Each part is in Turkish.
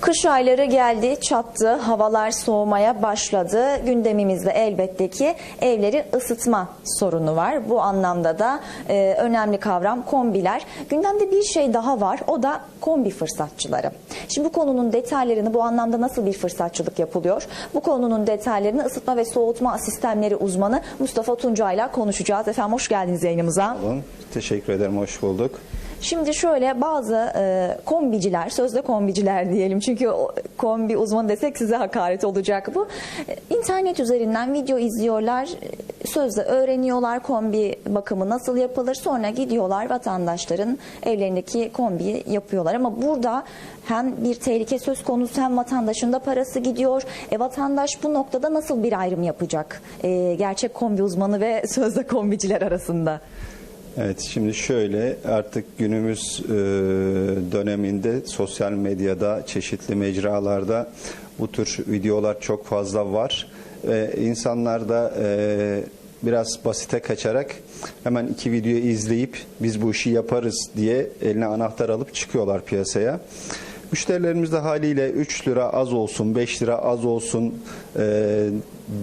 Kış ayları geldi, çattı, havalar soğumaya başladı. Gündemimizde elbette ki evleri ısıtma sorunu var. Bu anlamda da e, önemli kavram kombiler. Gündemde bir şey daha var, o da kombi fırsatçıları. Şimdi bu konunun detaylarını, bu anlamda nasıl bir fırsatçılık yapılıyor? Bu konunun detaylarını ısıtma ve soğutma sistemleri uzmanı Mustafa Tuncay'la konuşacağız. Efendim hoş geldiniz yayınımıza. Olun. Teşekkür ederim, hoş bulduk. Şimdi şöyle bazı e, kombiciler, sözde kombiciler diyelim çünkü o, kombi uzmanı desek size hakaret olacak bu. E, İnternet üzerinden video izliyorlar, e, sözde öğreniyorlar kombi bakımı nasıl yapılır. Sonra gidiyorlar vatandaşların evlerindeki kombiyi yapıyorlar. Ama burada hem bir tehlike söz konusu hem vatandaşın da parası gidiyor. E, vatandaş bu noktada nasıl bir ayrım yapacak? E, gerçek kombi uzmanı ve sözde kombiciler arasında. Evet, şimdi şöyle artık günümüz e, döneminde sosyal medyada, çeşitli mecralarda bu tür videolar çok fazla var. Ve insanlar da e, biraz basite kaçarak hemen iki videoyu izleyip biz bu işi yaparız diye eline anahtar alıp çıkıyorlar piyasaya. Müşterilerimiz de haliyle 3 lira az olsun, 5 lira az olsun e,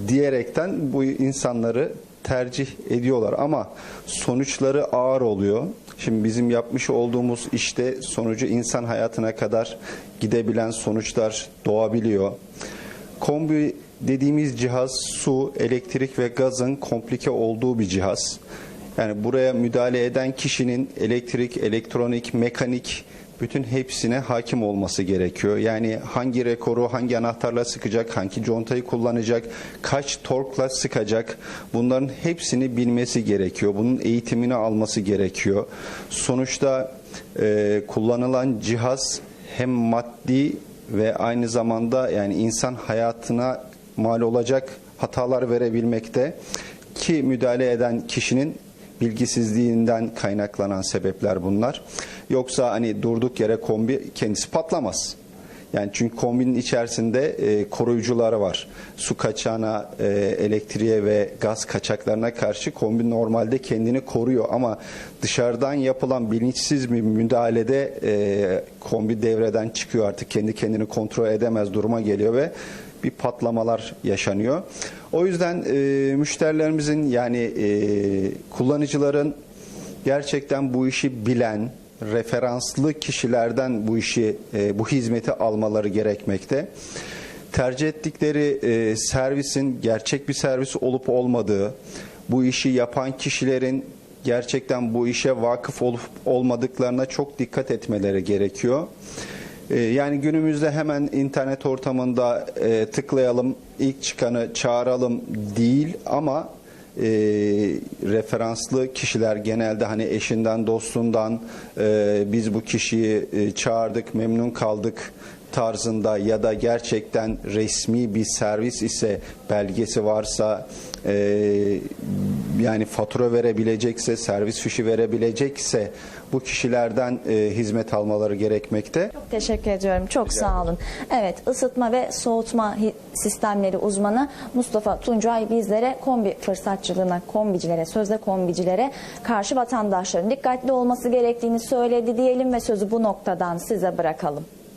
diyerekten bu insanları tercih ediyorlar ama sonuçları ağır oluyor. Şimdi bizim yapmış olduğumuz işte sonucu insan hayatına kadar gidebilen sonuçlar doğabiliyor. Kombi dediğimiz cihaz su, elektrik ve gazın komplike olduğu bir cihaz. Yani buraya müdahale eden kişinin elektrik, elektronik, mekanik bütün hepsine hakim olması gerekiyor. Yani hangi rekoru hangi anahtarla sıkacak, hangi contayı kullanacak, kaç torkla sıkacak bunların hepsini bilmesi gerekiyor. Bunun eğitimini alması gerekiyor. Sonuçta e, kullanılan cihaz hem maddi ve aynı zamanda yani insan hayatına mal olacak hatalar verebilmekte ki müdahale eden kişinin bilgisizliğinden kaynaklanan sebepler bunlar. Yoksa hani durduk yere kombi kendisi patlamaz. Yani çünkü kombinin içerisinde e, koruyucuları var. Su kaçağına, e, elektriğe ve gaz kaçaklarına karşı kombi normalde kendini koruyor ama dışarıdan yapılan bilinçsiz bir müdahalede e, kombi devreden çıkıyor artık kendi kendini kontrol edemez duruma geliyor ve bir patlamalar yaşanıyor. O yüzden e, müşterilerimizin yani e, kullanıcıların gerçekten bu işi bilen, referanslı kişilerden bu işi, e, bu hizmeti almaları gerekmekte. Tercih ettikleri e, servisin gerçek bir servis olup olmadığı, bu işi yapan kişilerin gerçekten bu işe vakıf olup olmadıklarına çok dikkat etmeleri gerekiyor. E, yani günümüzde hemen internet ortamında e, tıklayalım, ilk çıkanı çağıralım değil ama e, referanslı kişiler genelde hani eşinden dostundan e, biz bu kişiyi e, çağırdık memnun kaldık tarzında ya da gerçekten resmi bir servis ise belgesi varsa e, yani fatura verebilecekse servis fişi verebilecekse bu kişilerden e, hizmet almaları gerekmekte. Çok teşekkür ediyorum. Çok sağ olun. Evet, ısıtma ve soğutma sistemleri uzmanı Mustafa Tuncay bizlere kombi fırsatçılığına, kombicilere, sözde kombicilere karşı vatandaşların dikkatli olması gerektiğini söyledi diyelim ve sözü bu noktadan size bırakalım.